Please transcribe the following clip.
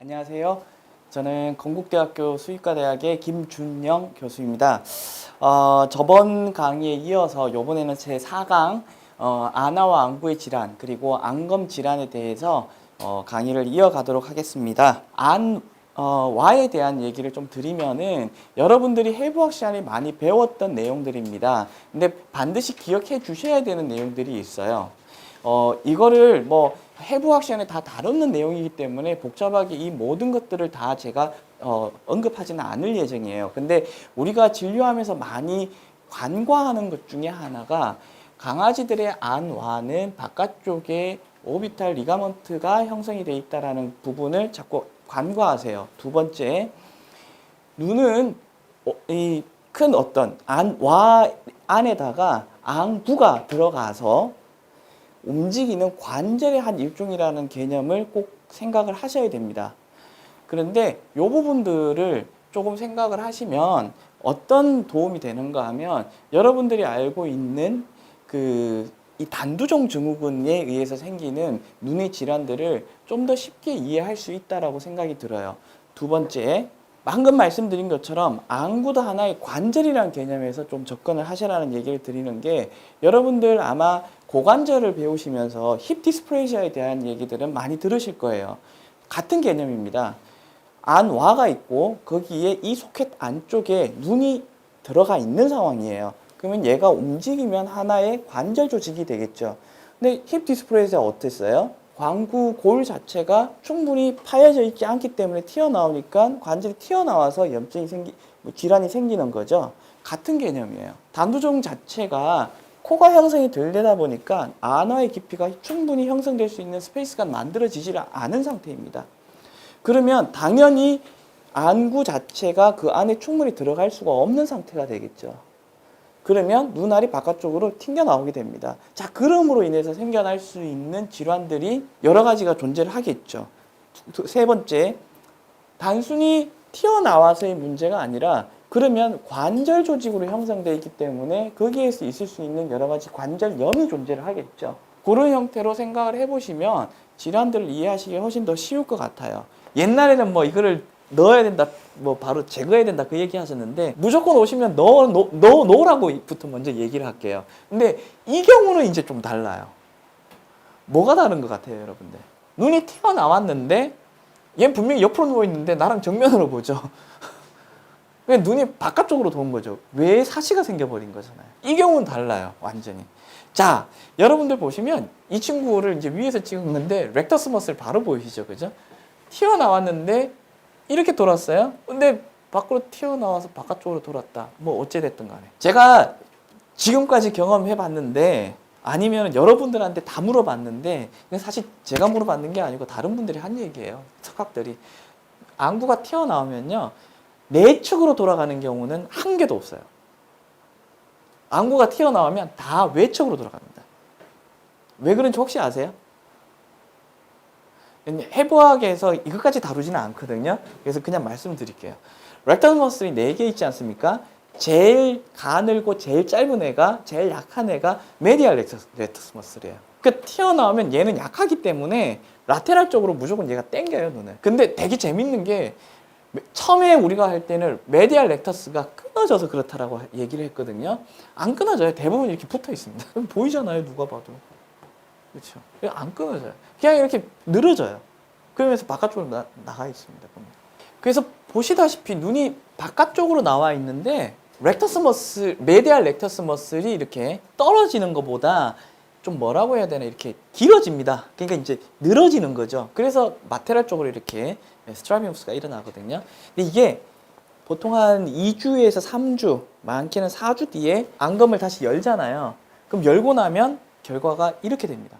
안녕하세요. 저는 건국대학교 수의과 대학의 김준영 교수입니다. 어, 저번 강의에 이어서 이번에는 제 4강 어, 아나와 안구의 질환 그리고 안검 질환에 대해서 어, 강의를 이어가도록 하겠습니다. 안 어, 와에 대한 얘기를 좀 드리면은 여러분들이 해부학 시간에 많이 배웠던 내용들입니다. 근데 반드시 기억해 주셔야 되는 내용들이 있어요. 어, 이거를 뭐 해부 학 시간에 다 다루는 내용이기 때문에 복잡하게 이 모든 것들을 다 제가 어, 언급하지는 않을 예정이에요. 근데 우리가 진료하면서 많이 간과하는 것 중에 하나가 강아지들의 안와는 바깥쪽에 오비탈 리가먼트가 형성이 돼 있다라는 부분을 자꾸 간과하세요. 두 번째, 눈은 어, 이큰 어떤 안와 안에다가 앙부가 들어가서 움직이는 관절의 한 일종이라는 개념을 꼭 생각을 하셔야 됩니다. 그런데 이 부분들을 조금 생각을 하시면 어떤 도움이 되는가 하면 여러분들이 알고 있는 그 이 단두종 증후군에 의해서 생기는 눈의 질환들을 좀 더 쉽게 이해할 수 있다라고 생각이 들어요. 두 번째, 방금 말씀드린 것처럼 안구도 하나의 관절이라는 개념에서 좀 접근을 하시라는 얘기를 드리는 게 여러분들 아마 고관절을 배우시면서 힙 디스프레이시아에 대한 얘기들은 많이 들으실 거예요. 같은 개념입니다. 안와가 있고 거기에 이 소켓 안쪽에 눈이 들어가 있는 상황이에요. 그러면 얘가 움직이면 하나의 관절 조직이 되겠죠. 근데 힙 디스프레이시아 어땠어요? 광구 골 자체가 충분히 파여져 있지 않기 때문에 튀어나오니까 관절이 튀어나와서 염증이 생기, 뭐 질환이 생기는 거죠. 같은 개념이에요. 단두종 자체가 코가 형성이 되다 보니까 안화의 깊이가 충분히 형성될 수 있는 스페이스가 만들어지지 않은 상태입니다. 그러면 당연히 안구 자체가 그 안에 충분히 들어갈 수가 없는 상태가 되겠죠. 그러면 눈알이 바깥쪽으로 튕겨 나오게 됩니다. 자, 그럼으로 인해서 생겨날 수 있는 질환들이 여러 가지가 존재를 하겠죠. 두- 세 번째, 단순히 튀어나와서의 문제가 아니라 그러면 관절 조직으로 형성되어 있기 때문에 거기에서 있을 수 있는 여러 가지 관절염이 존재를 하겠죠. 그런 형태로 생각을 해보시면 질환들을 이해하시기 훨씬 더 쉬울 것 같아요. 옛날에는 뭐 이거를 넣어야 된다, 뭐 바로 제거해야 된다 그 얘기 하셨는데 무조건 오시면 넣어, 놓으라고부터 먼저 얘기를 할게요. 근데 이 경우는 이제 좀 달라요. 뭐가 다른 것 같아요, 여러분들? 눈이 튀어나왔는데 얘는 분명히 옆으로 누워 있는데 나랑 정면으로 보죠. 왜 눈이 바깥쪽으로 도는 거죠? 왜 사시가 생겨버린 거잖아요. 이 경우는 달라요, 완전히. 자, 여러분들 보시면 이 친구를 이제 위에서 찍은 건데 렉터스 머슬 바로 보이시죠, 그죠? 튀어나왔는데 이렇게 돌았어요. 근데 밖으로 튀어나와서 바깥쪽으로 돌았다. 뭐 어찌됐든 간에. 제가 지금까지 경험해 봤는데 아니면 여러분들한테 다 물어봤는데 사실 제가 물어봤는 게 아니고 다른 분들이 한 얘기예요. 석학들이. 안구가 튀어나오면요. 내 측으로 돌아가는 경우는 한 개도 없어요. 안구가 튀어나오면 다 외측으로 돌아갑니다. 왜 그런지 혹시 아세요? 해부학에서 이것까지 다루지는 않거든요. 그래서 그냥 말씀드릴게요. 렉터스 머슬이 4개 있지 않습니까? 제일 가늘고 제일 짧은 애가 제일 약한 애가 메디알 렉터스, 머슬이에요. 그러니까 튀어나오면 얘는 약하기 때문에 라테랄 쪽으로 무조건 얘가 땡겨요 눈을. 근데 되게 재밌는 게 처음에 우리가 할 때는 메디알 렉터스가 끊어져서 그렇다라고 얘기를 했거든요. 안 끊어져요. 대부분 이렇게 붙어 있습니다. 보이잖아요. 누가 봐도. 그렇죠. 안 끊어져요. 그냥 이렇게 늘어져요. 그러면서 바깥쪽으로 나, 나가 있습니다. 보면. 그래서 보시다시피 눈이 바깥쪽으로 나와 있는데 렉터스 머슬, 메디알 렉터스 머슬이 이렇게 떨어지는 것보다 좀 뭐라고 해야 되나 이렇게 길어집니다. 그러니까 이제 늘어지는 거죠. 그래서 마테랄 쪽으로 이렇게 스트라비우스가 일어나거든요. 근데 이게 보통 한 2주에서 3주, 많게는 4주 뒤에 안검을 다시 열잖아요. 그럼 열고 나면 결과가 이렇게 됩니다.